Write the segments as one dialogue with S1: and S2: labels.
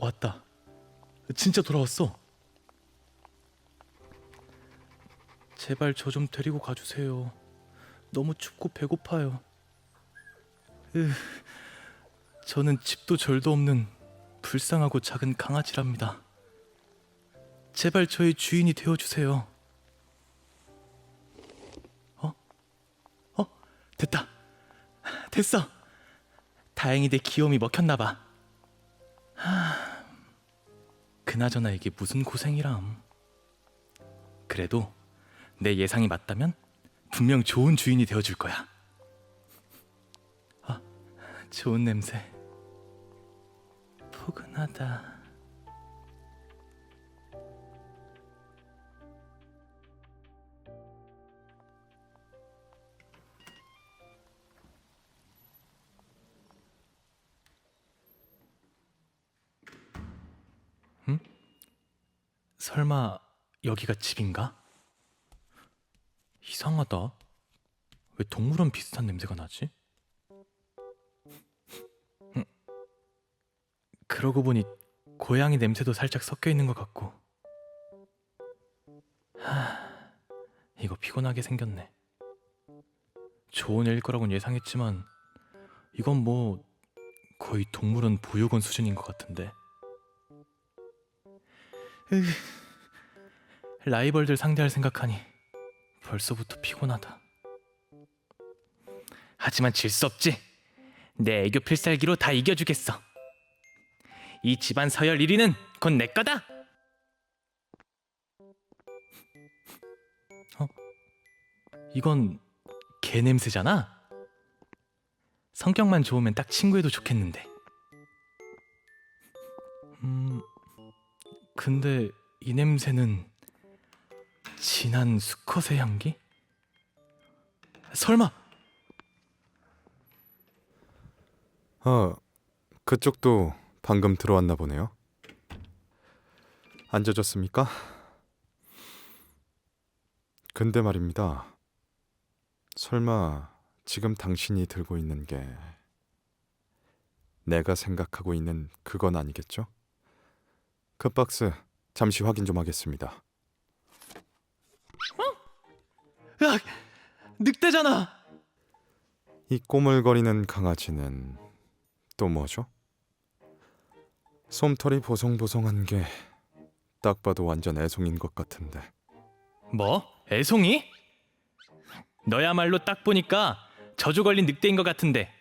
S1: 왔다. 진짜 돌아왔어. 제발 저 좀 데리고 가주세요. 너무 춥고 배고파요. 으, 저는 집도 절도 없는 불쌍하고 작은 강아지랍니다. 제발 저의 주인이 되어주세요. 어? 어? 됐다. 됐어. 다행히 내 귀여움이 먹혔나봐. 그나저나 이게 무슨 고생이람. 그래도 내 예상이 맞다면 분명 좋은 주인이 되어줄 거야. 아, 좋은 냄새. 포근하다. 여기가 집인가? 이상하다. 왜 동물원 비슷한 냄새가 나지? 음. 그러고 보니 고양이 냄새도 살짝 섞여 있는 것 같고. 하, 이거 피곤하게 생겼네. 좋은 애일 거라고는 예상했지만 이건 뭐 거의 동물원 보육원 수준인 것 같은데. 으, 라이벌들 상대할 생각하니 벌써부터 피곤하다. 하지만 질 수 없지. 내 애교 필살기로 다 이겨주겠어. 이 집안 서열 1위는 곧 내 거다. 어? 이건 개 냄새잖아. 성격만 좋으면 딱 친구해도 좋겠는데. 음, 근데 이 냄새는 진한 수컷의 향기? 설마
S2: 아, 그쪽도 방금 들어왔나 보네요. 앉아졌습니까? 근데 말입니다. 설마 지금 당신이 들고 있는 게 내가 생각하고 있는 그건 아니겠죠? 그 박스 잠시 확인 좀 하겠습니다.
S1: 으악! 늑대잖아.
S2: 이 꼬물거리는 강아지는 또 뭐죠? 솜털이 보송보송한 게 딱 봐도 완전 애송인 것 같은데.
S1: 뭐? 애송이? 너야말로 딱 보니까 저주 걸린 늑대인 것 같은데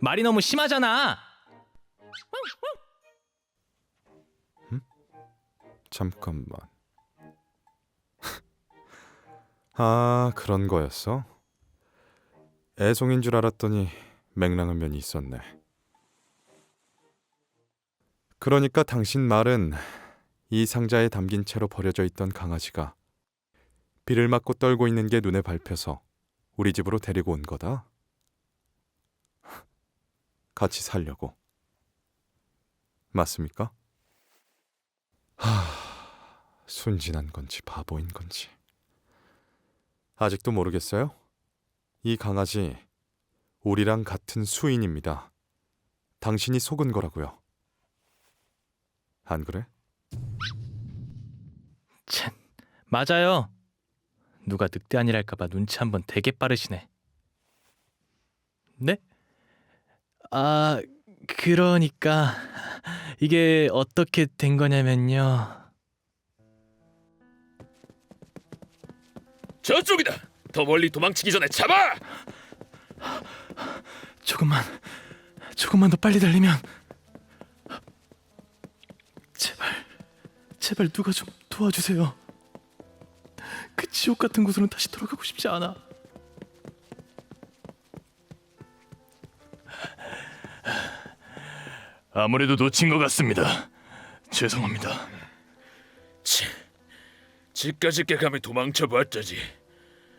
S1: 말이 너무 심하잖아.
S2: 잠깐만. 아, 그런 거였어? 애송인 줄 알았더니 맹랑한 면이 있었네. 그러니까 당신 말은 이 상자에 담긴 채로 버려져 있던 강아지가 비를 맞고 떨고 있는 게 눈에 밟혀서 우리 집으로 데리고 온 거다. 같이 살려고. 맞습니까? 하, 순진한 건지 바보인 건지. 아직도 모르겠어요? 이 강아지 우리랑 같은 수인입니다. 당신이 속은 거라고요. 안 그래?
S1: 참 맞아요. 누가 늑대 아니랄까봐 눈치 한번 되게 빠르시네. 네? 아 그러니까 이게 어떻게 된 거냐면요.
S3: 저쪽이다. 더 멀리 도망치기 전에 잡아.
S1: 조금만 조금만 더 빨리 달리면 제발 제발 누가 좀 도와주세요. 그 지옥 같은 곳으로 다시 돌아가고 싶지 않아.
S3: 아무래도 놓친 것 같습니다. 죄송합니다. 치, 집까지 깨감에 도망쳐봤자지.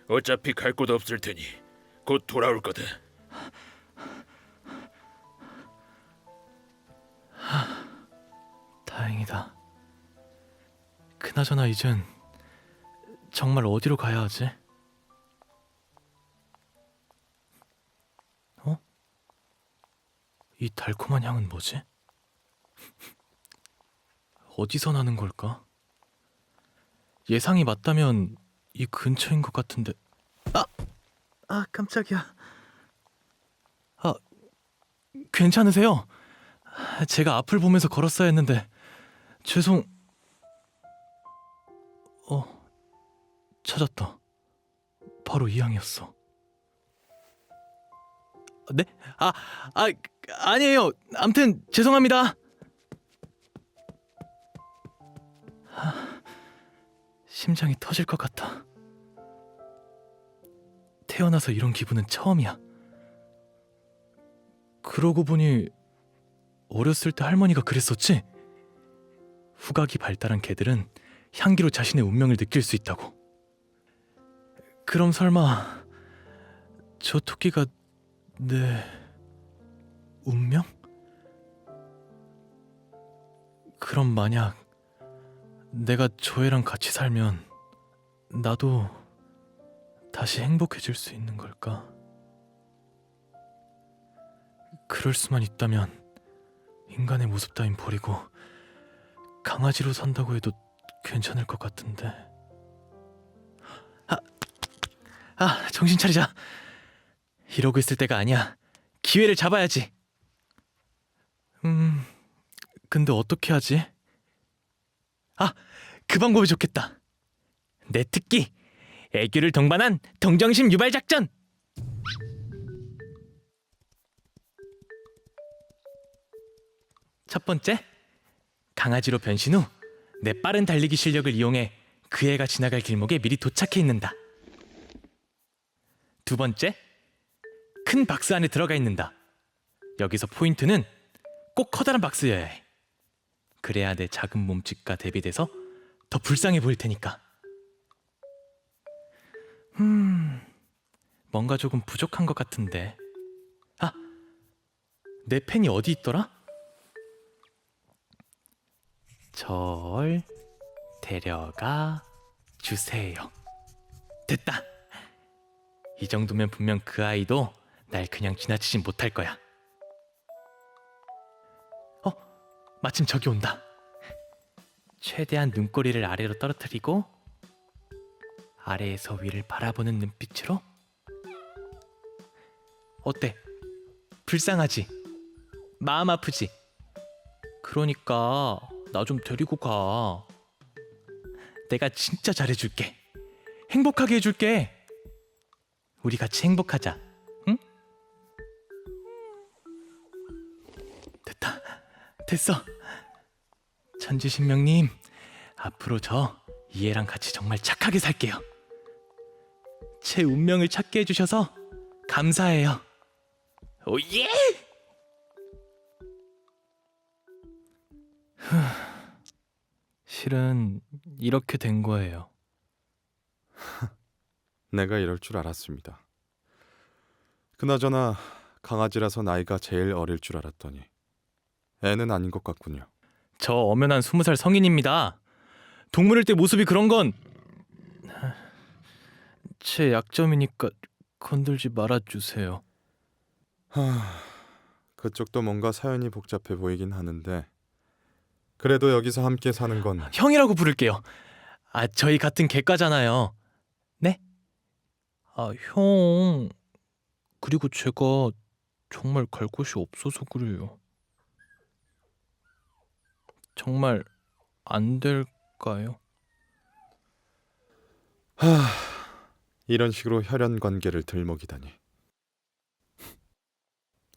S3: 어차피 갈 곳 없을 테니 곧 돌아올 거다.
S1: 다행이다. 그나저나 이젠 정말 어디로 가야 하지? 어? 이 달콤한 향은 뭐지? 어디서 나는 걸까? 예상이 맞다면 이 근처인 것 같은데. 아, 아 깜짝이야. 아, 괜찮으세요? 제가 앞을 보면서 걸었어야 했는데 죄송. 어, 찾았다. 바로 이 향이었어. 네? 아, 아, 아니에요. 암튼 죄송합니다. 하, 심장이 터질 것 같아. 태어나서 이런 기분은 처음이야. 그러고 보니 어렸을 때 할머니가 그랬었지? 후각이 발달한 개들은 향기로 자신의 운명을 느낄 수 있다고. 그럼 설마 저 토끼가 내 운명? 그럼 만약 내가 저 애랑 같이 살면 나도 다시 행복해질 수 있는 걸까? 그럴 수만 있다면 인간의 모습 따윈 버리고 강아지로 산다고 해도 괜찮을 것 같은데. 아, 아 정신 차리자. 이러고 있을 때가 아니야. 기회를 잡아야지. 음, 근데 어떻게 하지? 아, 그 방법이 좋겠다. 내 특기, 애교를 동반한 동정심 유발 작전. 첫 번째, 강아지로 변신 후 내 빠른 달리기 실력을 이용해 그 애가 지나갈 길목에 미리 도착해 있는다. 두 번째, 큰 박스 안에 들어가 있는다. 여기서 포인트는 꼭 커다란 박스여야 해. 그래야 내 작은 몸집과 대비돼서 더 불쌍해 보일 테니까. 음, 뭔가 조금 부족한 것 같은데. 아, 내 펜이 어디 있더라? 절 데려가 주세요. 됐다. 이 정도면 분명 그 아이도 날 그냥 지나치진 못할 거야. 어, 마침 저기 온다. 최대한 눈꼬리를 아래로 떨어뜨리고 아래에서 위를 바라보는 눈빛으로 어때? 불쌍하지? 마음 아프지? 그러니까 나 좀 데리고 가. 내가 진짜 잘해줄게. 행복하게 해줄게. 우리 같이 행복하자. 응? 됐다. 됐어. 천지신명님, 앞으로 저 이해랑 같이 정말 착하게 살게요. 제 운명을 찾게 해주셔서 감사해요. 오예! 실은 이렇게 된 거예요.
S2: 내가 이럴 줄 알았습니다. 그나저나 강아지라서 나이가 제일 어릴 줄 알았더니 애는 아닌 것 같군요.
S1: 저 엄연한 스무 살 성인입니다. 동물일 때 모습이 그런 건 제 약점이니까 건들지 말아 주세요.
S2: 하, 그쪽도 뭔가 사연이 복잡해 보이긴 하는데 그래도 여기서 함께 사는 건
S1: 형이라고 부를게요. 아, 저희 같은 개과잖아요. 네? 아, 형. 그리고 제가 정말 갈 곳이 없어서 그래요. 정말 안 될 까요?
S2: 이런 식으로 혈연 관계를 들먹이다니.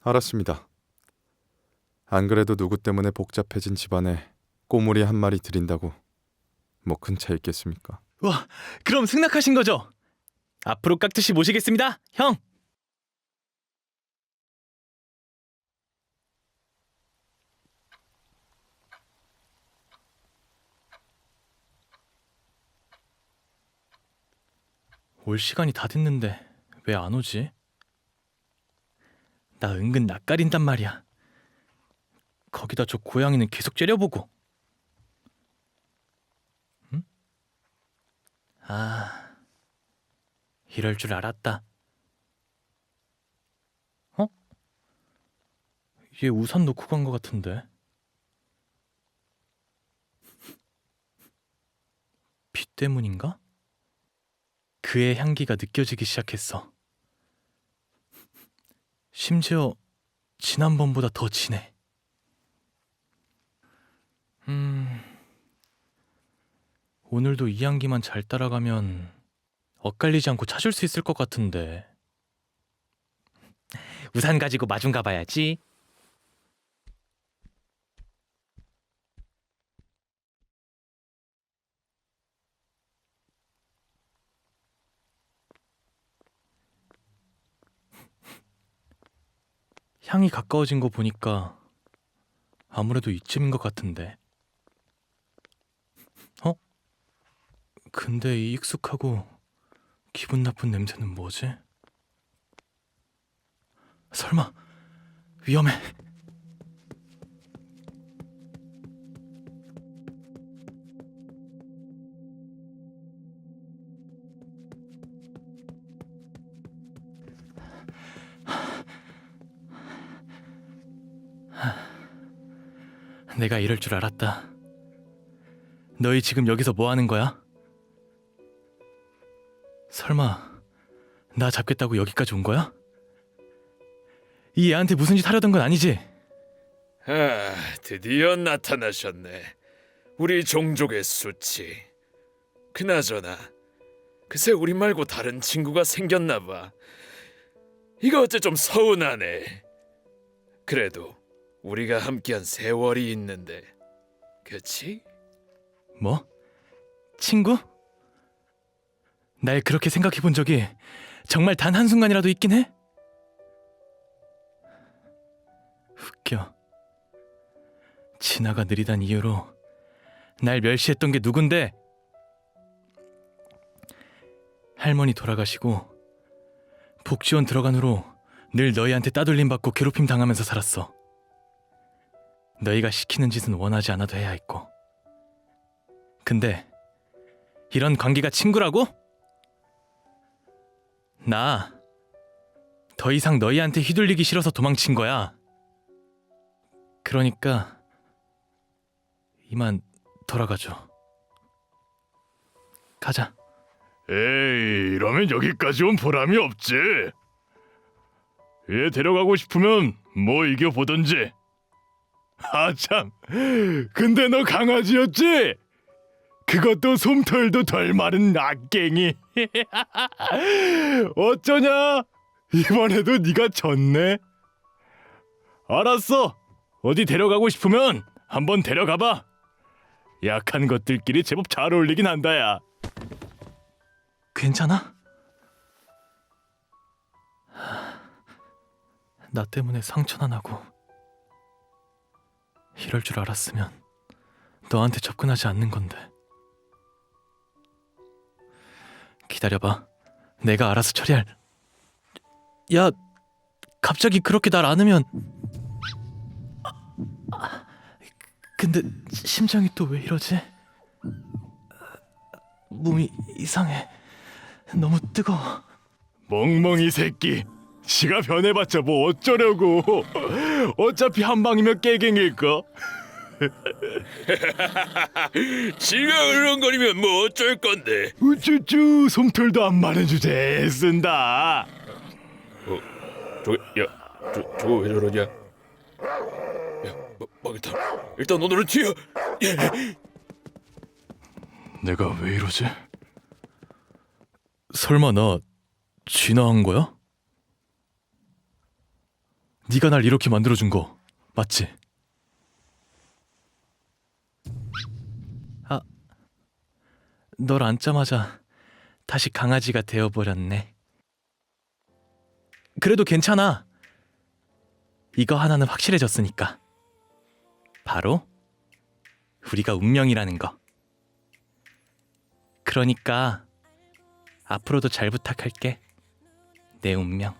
S2: 알았습니다. 안 그래도 누구 때문에 복잡해진 집안에 꼬물이 한 마리 들인다고 뭐 큰 차 있겠습니까?
S1: 와, 그럼 승낙하신 거죠? 앞으로 깍듯이 모시겠습니다, 형. 올 시간이 다 됐는데 왜 안 오지? 나 은근 낯가린단 말이야. 거기다 저 고양이는 계속 째려보고. 아, 이럴 줄 알았다. 어? 얘 우산 놓고 간 것 같은데. 때문인가? 그의 향기가 느껴지기 시작했어. 심지어 지난번보다 더 진해. 음, 오늘도 이 향기만 잘 따라가면 엇갈리지 않고 찾을 수 있을 것 같은데. 우산 가지고 마중 가봐야지. 향이 가까워진 거 보니까 아무래도 이쯤인 것 같은데. 어? 근데 이 익숙하고 기분 나쁜 냄새는 뭐지? 설마 위험해. 내가 이럴 줄 알았다. 너희 지금 여기서 뭐 하는 거야? 설마 나 잡겠다고 여기까지 온 거야? 이 애한테 무슨 짓 하려던 건 아니지?
S3: 아, 드디어 나타나셨네. 우리 종족의 수치. 그나저나, 그새 우리 말고 다른 친구가 생겼나 봐. 이거 어째 좀 서운하네. 그래도 우리가 함께한 세월이 있는데, 그치?
S1: 뭐? 친구? 날 그렇게 생각해 본 적이 정말 단 한순간이라도 있긴 해? 웃겨. 진화가 느리단 이유로 날 멸시했던 게 누군데? 할머니 돌아가시고 복지원 들어간 후로 늘 너희한테 따돌림 받고 괴롭힘 당하면서 살았어. 너희가 시키는 짓은 원하지 않아도 해야 했고. 근데 이런 관계가 친구라고? 나 더 이상 너희한테 휘둘리기 싫어서 도망친 거야. 그러니까 이만 돌아가줘. 가자.
S4: 에이, 이러면 여기까지 온 보람이 없지. 얘 데려가고 싶으면 뭐 이겨보던지. 아 참, 근데 너 강아지였지? 그것도 솜털도 덜 마른 악갱이. 어쩌냐? 이번에도 네가 졌네. 알았어. 어디 데려가고 싶으면 한번 데려가봐. 약한 것들끼리 제법 잘 어울리긴 한다야.
S1: 괜찮아? 하, 나 때문에 상처나 나고 이럴 줄 알았으면 너한테 접근하지 않는 건데. 기다려봐. 내가 알아서 처리할. 야 갑자기 그렇게 날 안으면. 근데 심장이 또 왜 이러지? 몸이 이상해. 너무 뜨거워.
S4: 멍멍이 새끼 지가 변해봤자 뭐 어쩌려고 어차피 한 방이면 깨갱일까
S3: 지가 으렁거리면 뭐 어쩔 건데?
S4: 우쭈쭈 솜털도 안 마른 주제에 쓴다
S3: 저, 야, 저, 저거 왜 저러냐? 야, 뭐, 막일단, 일단 오늘은 튀어.
S1: 내가 왜 이러지? 설마 나 진화한 거야? 네가 날 이렇게 만들어 준 거 맞지? 아, 널 앉자마자 다시 강아지가 되어 버렸네. 그래도 괜찮아. 이거 하나는 확실해졌으니까. 바로 우리가 운명이라는 거. 그러니까 앞으로도 잘 부탁할게. 내 운명.